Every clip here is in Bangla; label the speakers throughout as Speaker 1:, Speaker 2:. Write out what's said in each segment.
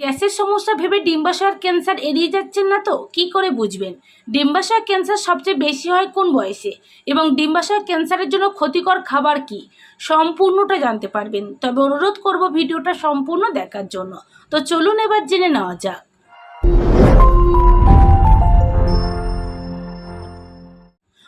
Speaker 1: গ্যাসের সমস্যা ভেবে ডিম্বাশয়ের ক্যান্সার এড়িয়ে যাচ্ছেন না তো? কি করে বুঝবেন? ডিম্বাশয় ক্যান্সার সবচেয়ে বেশি হয় কোন বয়সে? এবং ডিম্বাশয় ক্যান্সারের জন্য ক্ষতিকর খাবার কি? সম্পূর্ণটা জানতে পারবেন। তবে অনুরোধ করব ভিডিওটা সম্পূর্ণ দেখার জন্য। তো চলুন এবার জেনে নেওয়া যাক।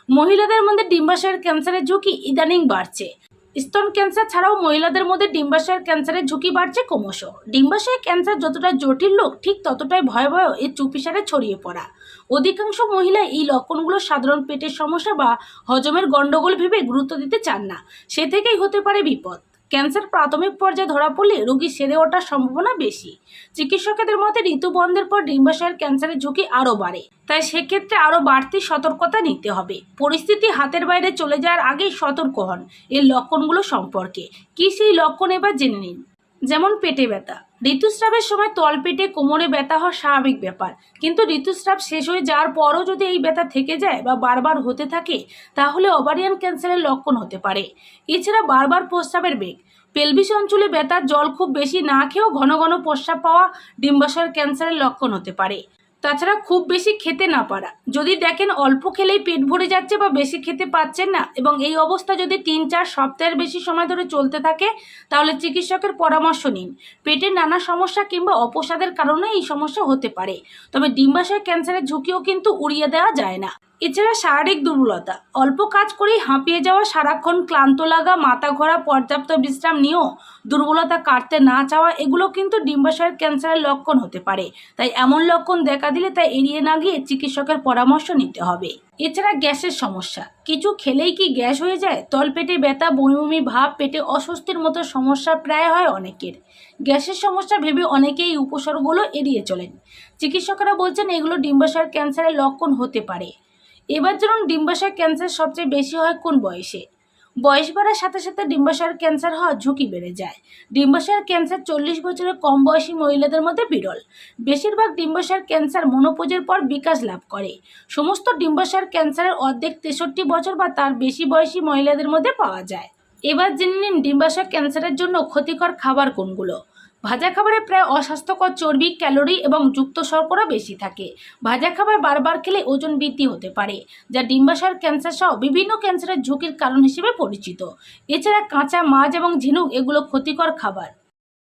Speaker 1: মহিলাদের মধ্যে ডিম্বাশয়ের ক্যান্সারের ঝুঁকি ইদানিং বাড়ছে। স্তন ক্যান্সার ছাড়াও মহিলাদের মধ্যে ডিম্বাশয়ের ক্যান্সারের ঝুঁকি বাড়ছে ক্রমশ। ডিম্বাশয় ক্যান্সার যতটা জটিল লোক, ঠিক ততটাই ভয়াবহ এর চুপিসারে ছড়িয়ে পড়া। অধিকাংশ মহিলা এই লক্ষণগুলো সাধারণ পেটের সমস্যা বা হজমের গণ্ডগোল ভেবে গুরুত্ব দিতে চান না। সে থেকেই হতে পারে বিপদ। ক্যান্সার প্রাথমিক পর্যায়ে ধরা পড়লে রোগী সেরে ওঠার সম্ভাবনা বেশি। চিকিৎসকদের মতে ঋতুবন্ধের পর ডিম্বাশয়ের ক্যান্সারের ঝুঁকি আরও বাড়ে। তাই সেক্ষেত্রে আরও বাড়তি সতর্কতা নিতে হবে। পরিস্থিতি হাতের বাইরে চলে যাওয়ার আগেই সতর্ক হন এর লক্ষণগুলো সম্পর্কে। কী সেই লক্ষণ এবার জেনে নিন। যেমন পেটে ব্যথা। ঋতুস্রাবের সময় তলপেটে কোমরে ব্যথা হওয়া স্বাভাবিক ব্যাপার। কিন্তু ঋতুস্রাব শেষ হয়ে যাওয়ার পরও যদি এই ব্যথা থেকে যায় বা বারবার হতে থাকে, তাহলে ওভারিয়ান ক্যান্সারের লক্ষণ হতে পারে। এছাড়া বারবার প্রস্রাবের বেগ। পেলভিস অঞ্চলে ব্যথার জল খুব বেশি না খেয়েও ঘন ঘন প্রস্রাব পাওয়া ডিম্বাশয়ের ক্যান্সারের লক্ষণ হতে পারে। তাছাড়া খুব বেশি খেতে না পারা। যদি দেখেন অল্প খেলেই পেট ভরে যাচ্ছে বা বেশি খেতে পাচ্ছেন না এবং এই অবস্থা যদি তিন, চার সপ্তাহের বেশি সময় ধরে চলতে থাকে, তাহলে চিকিৎসকের পরামর্শ নিন। পেটের নানা সমস্যা কিংবা অপসাদের কারণে এই সমস্যা হতে পারে। তবে ডিম্বাশয় ক্যান্সারের ঝুঁকিও কিন্তু উড়িয়ে দেওয়া যায় না। এছাড়া শারীরিক দুর্বলতা। অল্প কাজ করেই হাঁপিয়ে যাওয়া সারাক্ষণ ক্লান্ত লাগা, মাথা ঘোরা, পর্যাপ্ত বিশ্রাম নিয়েও দুর্বলতা কাটতে না চাওয়া, এগুলো কিন্তু ডিম্বাশয়ের ক্যান্সারের লক্ষণ হতে পারে। তাই এমন লক্ষণ দেখা দিলে তা এড়িয়ে না গিয়ে চিকিৎসকের পরামর্শ নিতে হবে। এছাড়া গ্যাসের সমস্যা। কিছু খেলেই কি গ্যাস হয়ে যায়? তলপেটে ব্যথা বমি ভাব, পেটে অস্বস্তির মতো সমস্যা প্রায় হয় অনেকের। গ্যাসের সমস্যা ভেবে অনেকেই এই উপসর্গগুলো এড়িয়ে চলেন। চিকিৎসকেরা বলছেন এগুলো ডিম্বাশয়ের ক্যান্সারের লক্ষণ হতে পারে। এবার ধরুন ডিম্বাশয় ক্যান্সার সবচেয়ে বেশি হয় কোন বয়সে? বয়স বাড়ার সাথে সাথে ডিম্বাশয়ের ক্যান্সার হওয়ার ঝুঁকি বেড়ে যায়। ডিম্বাশয়ের ক্যান্সার চল্লিশ বছরের কম বয়সী মহিলাদের মধ্যে বিরল। বেশিরভাগ ডিম্বাশয়ের ক্যান্সার মনোপোজের পর বিকাশ লাভ করে। সমস্ত ডিম্বাশয়ের ক্যান্সারের অর্ধেক তেষট্টি বছর বা তার বেশি বয়সী মহিলাদের মধ্যে পাওয়া যায়। এবার জেনে নিন ডিম্বাশয় ক্যান্সারের জন্য ক্ষতিকর খাবার কোনগুলো? ভাজা খাবারে প্রায় অস্বাস্থ্যকর চর্বি, ক্যালোরি এবং যুক্ত শর্করা বেশি থাকে। ভাজা খাবার বারবার খেলে ওজন বৃদ্ধি হতে পারে, যা ডিম্বাশয়ের ক্যান্সার সহ বিভিন্ন ক্যান্সারের ঝুঁকির কারণ হিসেবে পরিচিত। এছাড়া কাঁচা, মাছ এবং ঝিনুক এগুলো ক্ষতিকর খাবার।